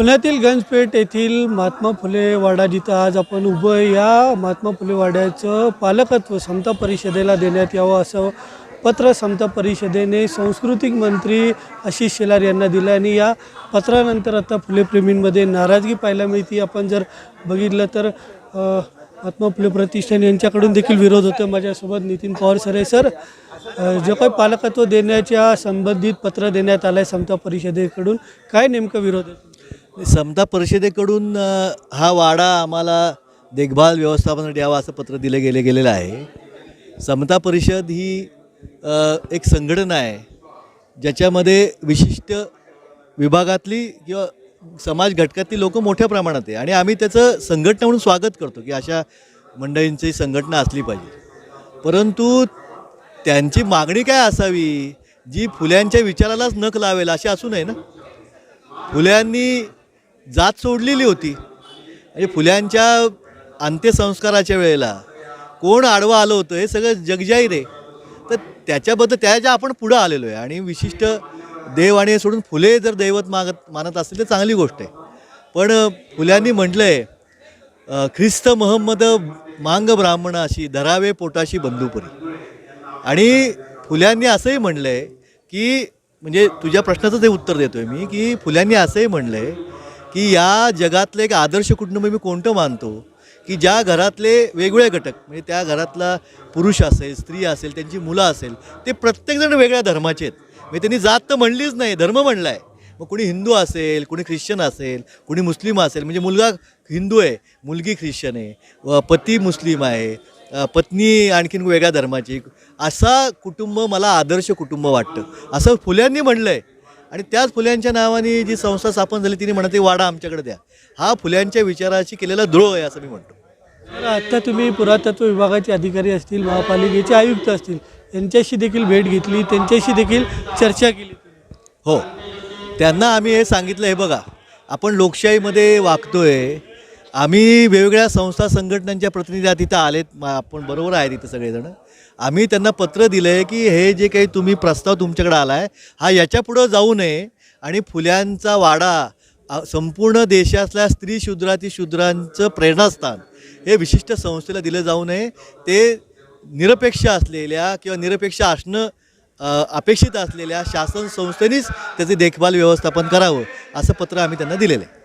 पुण्यातील गंजपेठ येथील महात्मा फुले वाडा जिथं आज आपण उभं या महात्मा फुले वाड्याचं पालकत्व समता परिषदेला देण्यात यावं असं पत्र समता परिषदेने सांस्कृतिक मंत्री आशिष शेलार यांना दिलं आणि या पत्रानंतर आता फुलेप्रेमींमध्ये नाराजगी पाहायला मिळते. आपण जर बघितलं तर महात्मा फुले प्रतिष्ठान यांच्याकडून देखील विरोध होतो माझ्यासोबत नितीन पवार सर आहे. सर जे काही पालकत्व देण्याच्या संबंधित पत्र देण्यात आलं आहे समता परिषदेकडून काय नेमकं विरोध आहे? समता परिषदेकडून हा वाडा आम्हाला देखभाल व्यवस्थापनासाठी द्यावा असं पत्र दिले गेले गेलेलं आहे. समता परिषद ही एक संघटना आहे ज्याच्यामध्ये विशिष्ट विभागातली किंवा समाज घटकातली लोक मोठ्या प्रमाणात आहे. आणि आम्ही त्याचं संघटना म्हणून स्वागत करतो की अशा मंडळींची संघटना असली पाहिजे. परंतु त्यांची मागणी काय असावी? जी फुल्यांच्या विचारालाच नख लावेल अशी असू नये ना? फुल्यांनी जात सोडलेली होती. आणि फुल्यांच्या अंत्यसंस्काराच्या वेळेला कोण आडवं आलं होतं हे सगळं जगजाहीर आहे तर त्याच्याबद्दल त्याच्या आपण पुढं आलेलो आहे. आणि विशिष्ट देव आणि सोडून फुले जर दैवत मागत मानत असतील तर चांगली गोष्ट आहे. पण फुल्यांनी म्हटलं आहे ख्रिस्त महम्मद मांग ब्राह्मण अशी धरावे पोटाशी बंधुपुरी. आणि फुल्यांनी असंही म्हणलं आहे की म्हणजे तुझ्या प्रश्नाचं ते उत्तर देतो आहे मी की फुल्यांनी असंही म्हणलं आहे की या जगातलं एक आदर्श कुटुंब मी कोणतं मानतो? की ज्या घरातले वेगवेगळे घटक म्हणजे त्या घरातला पुरुष असेल स्त्री असेल त्यांची मुलं असेल ते प्रत्येकजण वेगळ्या धर्माचे आहेत. म्हणजे त्यांनी जात तर म्हणलीच नाही धर्म म्हणला आहे मग कोणी हिंदू असेल कोणी ख्रिश्चन असेल कोणी मुस्लिम असेल म्हणजे मुलगा हिंदू आहे मुलगी ख्रिश्चन आहे व पती मुस्लिम आहे पत्नी आणखीन वेगळ्या धर्माची. असा कुटुंब मला आदर्श कुटुंब वाटतं. असं फुल्यांनी म्हणलं आहे आणि त्याच फुल्यांच्या नावाने जी संस्था स्थापन झाली तिने म्हणते वाडा आमच्याकडे द्या. हा फुल्यांच्या विचाराशी केलेला द्रोह आहे असं मी म्हणतो. आत्ता तुम्ही पुरातत्व विभागाचे अधिकारी असतील महापालिकेचे आयुक्त असतील यांच्याशी देखील भेट घेतली त्यांच्याशी देखील चर्चा केली. हो. त्यांना आम्ही हे सांगितलं हे बघा आपण लोकशाहीमध्ये वागतोय आम्ही वेगवेगळ्या संस्था संघटनांच्या प्रतिनिधी तिथं आलेत. आपण बरोबर आहे तिथं सगळेजण. आम्ही त्यांना पत्र दिलं आहे की हे जे काही तुम्ही प्रस्ताव तुमच्याकडे आला आहे हा याच्यापुढं जाऊ नये आणि फुल्यांचा वाडा संपूर्ण देशातल्या स्त्री शूद्राती शूद्रांचं प्रेरणास्थान हे विशिष्ट संस्थेला दिलं जाऊ नये. ते निरपेक्ष असलेल्या किंवा निरपेक्ष असणं अपेक्षित असलेल्या शासन संस्थेनेच त्याचे देखभाल व्यवस्थापन करावं असं पत्र आम्ही त्यांना दिलेलं आहे.